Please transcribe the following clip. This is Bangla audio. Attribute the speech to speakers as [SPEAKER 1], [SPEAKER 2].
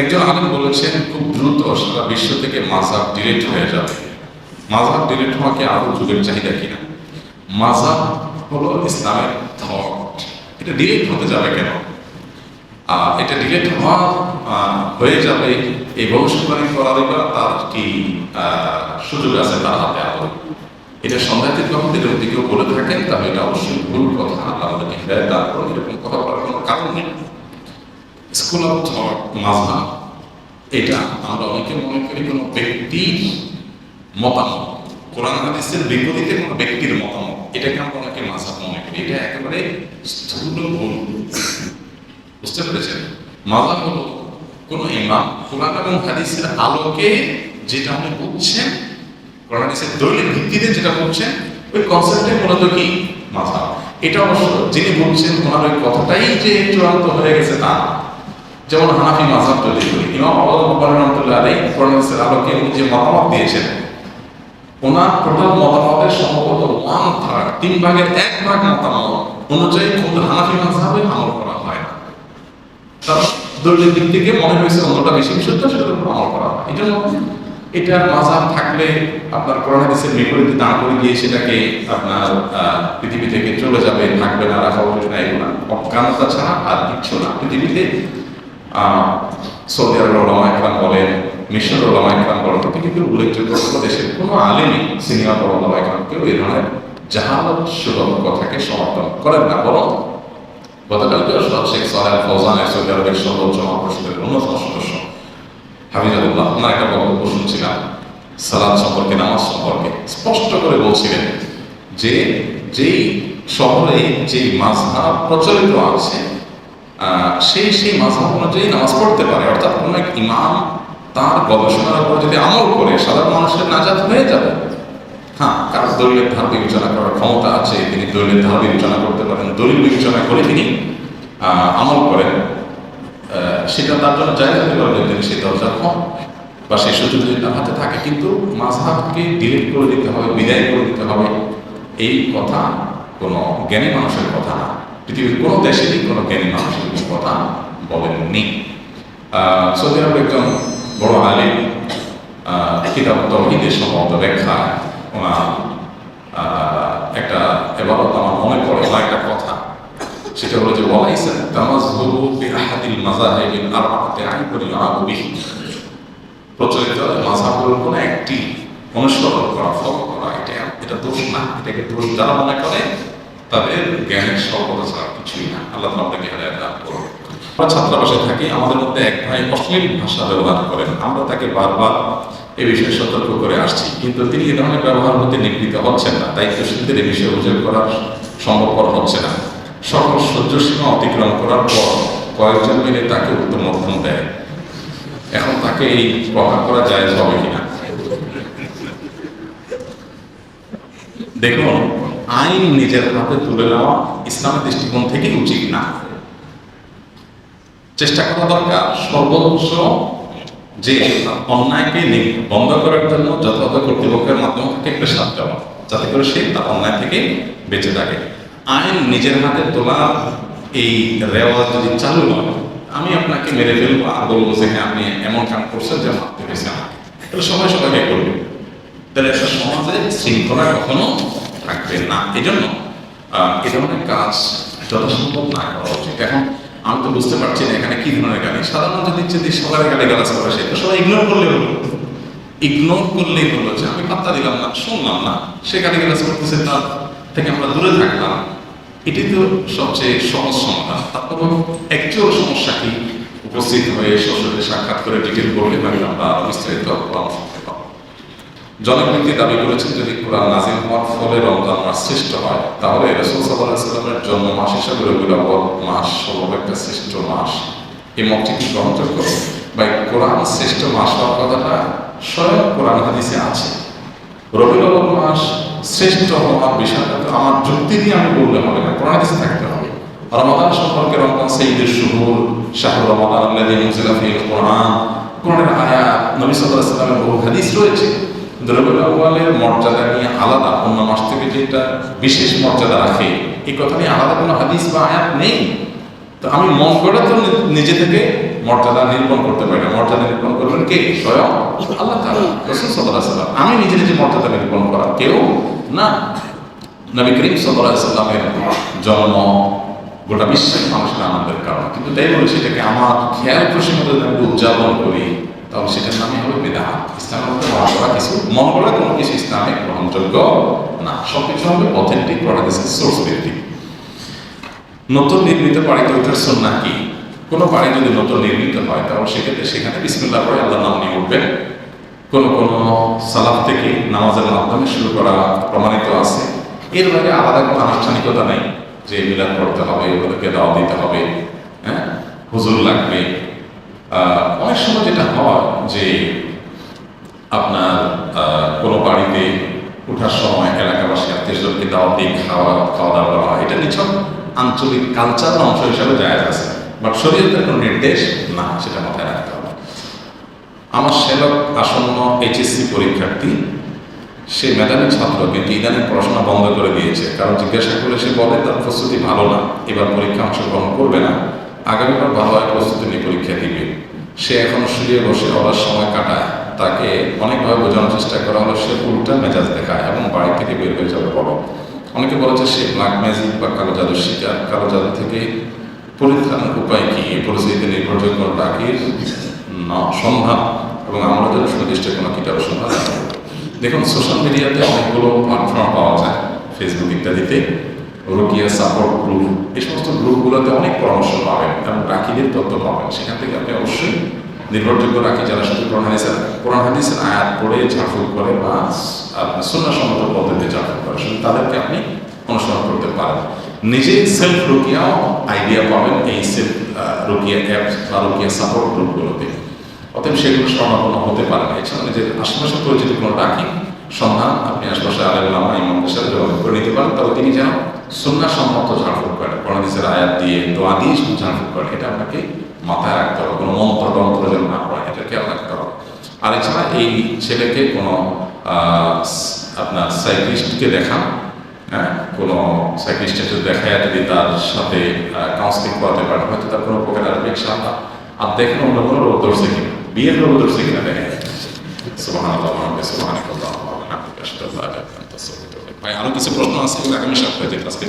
[SPEAKER 1] একজন আলেম বলেছেন, খুব দ্রুত সারা বিশ্ব থেকে মাজাব ডিলিট হয়ে যাবে। মাজাব ডিলিট হওয়া কি আরও যুগের চাহিদা কিনা? মাজাব হলো ইসলামের থট এটা ডিলিট হতে যাবে কেন? এটা ডিলেট হওয়া হয়ে যাবে এই ভবিষ্যৎবাণী করারই বা তার কি সুযোগ আছে তার হাতে আলো এটা সন্দেহাতীত ভাবে যদি কেউ বলে থাকেন, তাহলে এটা অবশ্যই ভুল কথা। আল্লাহ আমাদেরকে করুন। এরকম কথা বলার কোনো কারণ নেই। স্কুল অফ থট মাজহাব এটা আমরা অনেকে মনে করি কোনো ব্যক্তির মতামত। কোরআন হাদিসের বিপরীতে কোনো ব্যক্তির মতামত। এটাকে আমরা অনেকে মাঝহাব মনে করি। এটা একেবারে স্থূল ভুল। বুঝতে পেরেছেন? মাঝহাব হলো কোনো ইমাম কোরআন এবং হাদিসের আলোকে যেটা উনি বুঝছেন, কোরআন হাদিসের দলিলের ভিত্তিতে যেটা বলছেন ওই কনসেপ্টে মূলত কি? মাঝহাব এটা অবশ্য যিনি বলছেন, ওনার ওই কথাটাই যে চূড়ান্ত হয়ে গেছে তা। যেমন হানাফি মাযহাব তৈরি করি ইমাম আবু বকর রহমাতুল্লাহ আলাইহি কোরআন হাদিসের আলোকে উনি যে মতামত দিয়েছেন, ওনার টোটাল মতামতের সম্ভবত ওয়ান থার্ড, তিন ভাগের এক ভাগ মতামত অনুযায়ী খুব হানাফি মাযহাবে আমল করা হয় না। কারণ দলীয় দিক থেকে মনে হয়েছে অন্যটা বেশি বিশুদ্ধ, সেটার উপর আমল করা হয় এই জন্য এটা মাঝহাব থাকলে আপনার কোরআন হাদিসের বিপরীতে দাঁড় করে দিয়ে সেটাকে আপনার পৃথিবী থেকে চলে যাবে, থাকবে না রাখা উচিত না, এগুলো। অজ্ঞানতা ছাড়া আর কিচ্ছু না। পৃথিবীতে সৌদি আরবের ওলামা একরাম বলেন, মিশরের ওলামা একরাম বলেন পৃথিবীর উল্লেখযোগ্য কোনো দেশের কোনো আলেমই সিনিয়র ওলামা একরাম কেউ এই ধরনের জাহালত সুলভ কথাকে সমর্থন করেন না। বরং গতকালকে সব শেখ সাহেব ফৌজানের সৌদি আরবের সর্বোচ্চ মহাপরিষদের অন্যতম সদস্য হাবিজাবুল্লাহ ওনার একটা বক্তব্য শুনছিলাম সালাদ সম্পর্কে, নামাজ সম্পর্কে। স্পষ্ট করে বলছিলেন যে, যেই শহরে যেই মাঝহাব প্রচলিত আছে সেই সেই মাঝহাব অনুযায়ী নামাজ পড়তে পারে। অর্থাৎ কোনো এক ইমাম তার গবেষণার উপর যদি আমল করে, সাধারণ মানুষের নাজাত হয়ে যাবে। হ্যাঁ কারণ দলিলের ধার বিবেচনা করার ক্ষমতা আছে, তিনি দলিলের ধার বিবেচনা করতে পারেন দলিল বিবেচনা করে তিনি আমল করেন। সেটা তার জন্য জায়গা হতে পারে যদি সেই দরজার হন বা সেই সুযোগ যদি তার হাতে থাকে। কিন্তু মাঝহাবকে ডিলিট করে দিতে হবে, বিদায় করে দিতে হবে, এই কথা কোনো জ্ঞানী মানুষের কথা না। পৃথিবীর কোনো দেশেরই কোনো জ্ঞানী মানুষের এই কথা বলেননি। সৌদি আরবের একজন বড় আলিম কিতাব তহিদের সম্ভবত ব্যাখ্যা। ওনার একটা এবারত আমার মনে পড়ে, ওনার একটা কথা। সেটা হলো যে, ওয়ালাইসা তামাজহুবু মাযাহিবিল আইবুল ইয়াবু বিহি। প্রচলিত মাযহাবগুলোর কোনো একটি অনুসরণ করা, ফলো করা, এটা এটা দোষ না, এটাকে দোষ যারা মনে করে তাদের জ্ঞানের স্বল্পতা ছাড়া কিছুই না। আল্লাহ আমাদেরকে হেদায়েত দান করুন। আমরা ছাত্রাবাসে থাকি, আমাদের মধ্যে এক ভাই অশ্লীল ভাষা ব্যবহার করেন। আমরা তাকে বারবার এ বিষয়ে সতর্ক করে আসছি। কিন্তু তিনি এ ধরনের ব্যবহার হতে নিবৃত্ত হচ্ছেন না। দায়িত্বশীলদের এ বিষয়ে অভিযোগ করার সম্ভবপর হচ্ছে না। সকল সহ্য সীমা অতিক্রম করার পর কয়েকজন মিলে তাকে উত্তম মধ্যম দেয়। এখন তাকে এই প্রহার করা যায় হবে কিনা? দেখুন আইন নিজের হাতে তুলে নেওয়া ইসলামের দৃষ্টিকোণ থেকে উচিত না। চেষ্টা করা দরকার সর্বোচ্চ যে অন্যায়কে বন্ধ করার জন্য যথাযথ কর্তৃপক্ষের মাধ্যমে তাকে প্রেশার দেওয়া যাতে করে সে তার অন্যায় থেকে বেঁচে থাকে। আইন নিজের হাতে তোলা এই রেওয়াজ যদি চালু হয়, আমি আপনাকে মেরে ফেলব আর বলব যে হ্যাঁ আপনি এমন কাম করছেন যে মারতে হয়েছে আমাকে। তাহলে সবাই সবাইকে করবে তাহলে একটা সমাজে শৃঙ্খলা কখনো থাকবে না। এই জন্য এ ধরনের কাজ যথাসম্ভব না করা উচিত। এখন আমি তো বুঝতে পারছি না এখানে কি ধরনের গালি সাধারণত দিচ্ছে যে সবাই গালি গালাজ করে সে তো সবাই ইগনোর করলে হলো। ইগনোর করলেই হলো যে আমি পাত্তা দিলাম না, শুনলাম না। সে গালি গালাজ করতেছে তার থেকে আমরা দূরে থাকলাম। এটি তো সবচেয়ে সহজ সমাধান। তারপর একচুয়াল সমস্যা কি? উপস্থিত হয়ে সরাসরি সাক্ষাৎ করে ডিটেল করলে পারি আমরা বিস্তারিত ব্যক্তি দাবি করেছেন যদি কোরআন নাজিল হওয়ার ফলে রমজান মাস শ্রেষ্ঠ হয়, তাহলে রসুল সাল্লাহ সাল্লামের জন্ম মাস হিসাবে রবিউল আউয়াল মাস হলো একটা শ্রেষ্ঠ মাস। এই মতটি কি গ্রহণযোগ্য? বা কোরআন শ্রেষ্ঠ মাস হওয়ার কথাটা স্বয়ং কোরআন হাদিসে আছে। রবিউল আউয়াল মাস শ্রেষ্ঠ হওয়ার বিষয়টা তো আমার যুক্তি দিয়ে আমি বললে হবে না, কোরআন হাদিসে থাকতে হবে। রমাদান সম্পর্কে রমজান সেইদের শুহুর শাহ রমাদান আল্লাযী মুনজিলা কোরআন। কোরআনের আয়াত নবী সাল্লাল্লাহু আলাইহি ওয়াসাল্লামের বহু হাদিস রয়েছে। আউয়ালের মর্যাদা নিয়ে আলাদা। অন্য মাস থেকে যেটা বিশেষ মর্যাদা রাখে, এই কথা নিয়ে আলাদা কোনো হাদিস বা আয়াত নেই। তো আমি মন করে তো নিজে থেকে মর্যাদা নিরূপণ করতে পারি না। মর্যাদা নিরূপণ করবেন কে? স্বয়ং আল্লাহ তাআলা, রাসূল সাল্লাম আমি নিজে নিজে মর্যাদা নিরূপণ করা কেউ না। নবী করিম সাল্লামের জন্ম গোটা বিশ্বের মানুষের আনন্দের কারণ। কিন্তু তাই বলে সেটাকে আমার খেয়াল খুশি মতো আমি উদযাপন করি। তাহলে সেটার নামই হবে বেদাহাত। ইসলামের মধ্যে করা কিছু মন করা কোনো কিছু ইসলামে গ্রহণযোগ্য না। সব কিছু হবে অথেন্টিক প্রোডাক্টের সোর্স ভিত্তিক নতুন নির্মিত বাড়িতে ওঠার সন্না কি? কোনো বাড়ি যদি নতুন নির্মিত হয়, তাহলে সেক্ষেত্রে সেখানে বিসমিল্লাহ করে আল্লাহ নাম নিয়ে উঠবেন। কোনো কোনো সালাফ থেকে নামাজের মাধ্যমে শুরু করা প্রমাণিত আছে। এর বাইরে আলাদা কোনো আনুষ্ঠানিকতা নেই যে মিলাদ পড়তে হবে, ওদেরকে দাওয়া দিতে হবে হ্যাঁ? হুজুর লাগবে আহ, অনেক সময় যেটা হয় যে আপনার কোনো বাড়িতে ওঠার সময় এলাকাবাসী আত্মীয়স্বজনকে দাওয়াত দিয়ে খাওয়া খাওয়া দাওয়া করা হয়, এটা নিছক আঞ্চলিক কালচার অংশ হিসাবে যায় আছে। বাট শরীয়তের কোনো নির্দেশ না, সেটা মাথায় রাখতে হবে। আমার সেলক আসন্ন এইচএসসি পরীক্ষার্থী, সে মেধাবী ছাত্র কিন্তু ইদানিং পড়াশোনা বন্ধ করে দিয়েছে। কারণ জিজ্ঞাসা করলে সে বলে, তার প্রস্তুতি ভালো না, এবার পরীক্ষা অংশগ্রহণ করবে না। আগামীবার ভালোভাবে প্রস্তুতি নিয়ে পরীক্ষা দিবে। সে এখন শুয়ে বসে অলার সময় কাটায়। তাকে অনেকভাবে বোঝানোর চেষ্টা করা হলো, সে উল্টা মেজাজ দেখায় এবং বাড়ি থেকে বের হয়ে যাবে বলো অনেকে বলেছে সে ব্ল্যাক ম্যাজিক বা কালো জাদুর শিকার। কালো জাদু থেকে পরিত্রাণের উপায় কি? এই পরিস্থিতিতে নির্ভরযোগ্য ডাকির সন্ধান এবং আমরা যেন সুনির্দিষ্ট কোনো কিতাব সন্ধান দেখুন সোশ্যাল মিডিয়াতে অনেকগুলো প্ল্যাটফর্ম পাওয়া যায় ফেসবুক ইত্যাদিতে। রুকিয়া সাপোর্ট গ্রুপ এই সমস্ত গ্রুপগুলোতে অনেক পরামর্শ পাবেন এবং রাকিদের তথ্য পাবেন। সেখান থেকে আপনি অবশ্যই নির্ভরযোগ্য রাখি যারা শুধু কোরআন হাদিসের কোরআন হাদিসের আয়াত পড়ে ঝাড়ফুঁক করে বা আপনার সুন্নাসম্মত পদ্ধতিতে ঝাড়ফুঁক করে, শুধু তাদেরকে আপনি অনুসরণ করতে পারেন। নিজে সেলফ রুকিয়াও আইডিয়া পাবেন এই সেলফ রুকিয়া অ্যাপ বা রুকিয়া সাপোর্ট গ্রুপগুলোতে অতএব সেগুলো স্বর্ণাপন্ন হতে পারে না। এছাড়া নিজের আশেপাশে পরিচিত কোনো ডাকি সন্ধান, আপনি আশেপাশে আলেম ইমামদের সাথে যোগাযোগ করে নিতে পারেন। তবে তিনি যেন সন্না সম্মত ঝাড়ফুঁক করেন কোরআনিসের আয়াত দিয়ে, দোয়া দিয়ে ঝাড়ফুঁক করেন, এটা আপনাকে মাথায় রাখতে হবে, কোনো মন্ত্র টন্ত্র যেন না পড়ে এটা খেয়াল রাখতে হবে। আর এছাড়া এই ছেলেকে কোনো আপনার সাইক্লিস্টকে দেখান হ্যাঁ? কোনো সাইক্লিস্টের যদি দেখায়, যদি তার সাথে কাউন্সিলিং করাতে পারেন, হয়তো তার কোনো উপকার আসবে ইনশাআল্লাহ। আর দেখেন অন্য কোনো রোগ ধরছে কিনা, বিয়ের রোগ ধরছে কিনা, দেখেন। সুবহানাল্লাহ ওয়া ভাই আরও কিছু প্রশ্ন আছে আগামী সপ্তাহে আজকে